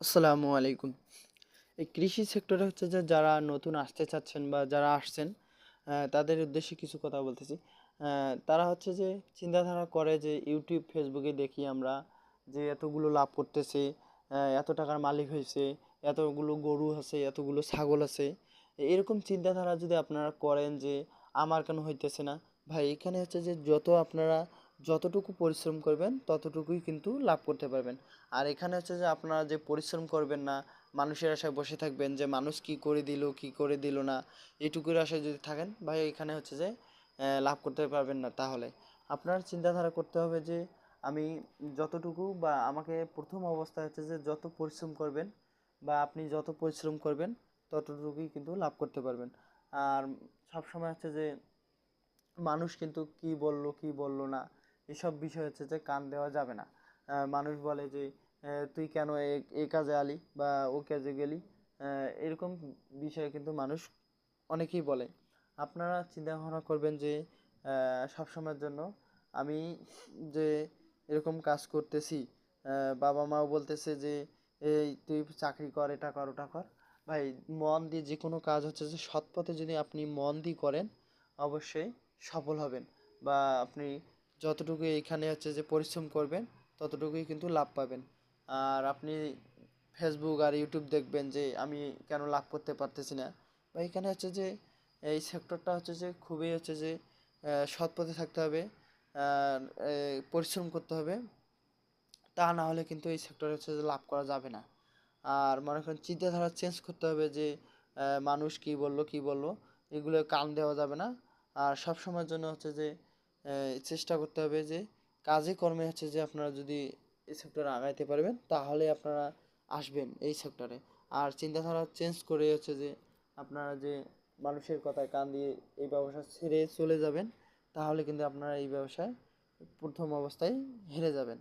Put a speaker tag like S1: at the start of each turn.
S1: আসসালামু আলাইকুম। এই কৃষি সেক্টরে হচ্ছে যে যারা নতুন আসতে চাচ্ছেন বা যারা আসছেন তাদের উদ্দেশ্যে কিছু কথা বলতেছি। তারা হচ্ছে যে চিন্তাধারা করে যে ইউটিউব ফেসবুকে দেখি আমরা যে এতগুলো লাভ করতেছে এত টাকার মালিক হয়েছে, এতগুলো গরু আছে, এতগুলো ছাগল আছে। এরকম চিন্তাধারা যদি আপনারা করেন যে আমার কেন হইতেছে না? ভাই, এখানে হচ্ছে যে যত আপনারা যতটুকু পরিশ্রম করবেন, ততটুকুই কিন্তু লাভ করতে পারবেন। আর এখানে হচ্ছে যে আপনারা যে পরিশ্রম করবেন না, মানুষের আশায় বসে থাকবেন যে মানুষ কি করে দিল, কি করে দিল না এইটুকুর আশায় যদি থাকেন, ভাই এখানে হচ্ছে যে লাভ করতে পারবেন না তাহলে। আপনার চিন্তাধারা করতে হবে যে, আমি যতটুকু বা আমাকে প্রথম অবস্থায় হচ্ছে যে যত পরিশ্রম করবেন বা আপনি যত পরিশ্রম করবেন, ততটুকুই কিন্তু লাভ করতে পারবেন। আর সবসময় হচ্ছে যে, মানুষ কিন্তু কি বলল কি বলল না এসব বিষয় হচ্ছে যে কান দেওয়া যাবে না। মানুষ বলে যে তুই কেন এ- কাজে আলি বা ও কাজে গেলি? এরকম বিষয়ে কিন্তু মানুষ অনেকেই বলে। আপনারা চিন্তা ভাবনা করবেন যে সবসময়ের জন্য আমি যে এরকম কাজ করতেছি বাবা মাও বলতেছে যে, এই তুই চাকরি কর, এটা কর, ওটা কর। ভাই, মন দিয়ে যে কোনো কাজ হচ্ছে যে সৎ পথে যদি আপনি মন দিয়ে করেন, অবশ্যই সফল হবেন বা আপনি যতটুকু এইখানে হচ্ছে যে পরিশ্রম করবেন, ততটুকুই কিন্তু লাভ পাবেন। আর আপনি ফেসবুক আর ইউটিউব দেখবেন যে আমি কেন লাভ করতে পারতেছি না। বা এখানে হচ্ছে যে এই সেক্টরটা হচ্ছে যে খুবই হচ্ছে যে সৎ পথে থাকতে হবে পরিশ্রম করতে হবে। তা না হলে কিন্তু এই সেক্টরে হচ্ছে যে লাভ করা যাবে না। আর মনে করেন চিন্তাধারা চেঞ্জ করতে হবে যে মানুষ কি বলল কি বলল, এগুলো কান দেওয়া যাবে না। আর সব সময়ের জন্য হচ্ছে যে চেষ্টা করতে হবে যে কাজে কর্মে হচ্ছে যে আপনারা যদি এই সেক্টরে আগাইতে পারবেন, তাহলে আপনারা আসবেন এই সেক্টরে আর চিন্তাধারা চেঞ্জ করে হচ্ছে যে আপনারা যে মানুষের কথায় কান দিয়ে এই ব্যবসা ছেড়ে চলে যাবেন, তাহলে কিন্তু আপনারা এই ব্যবসায় প্রথম অবস্থায় হেরে যাবেন।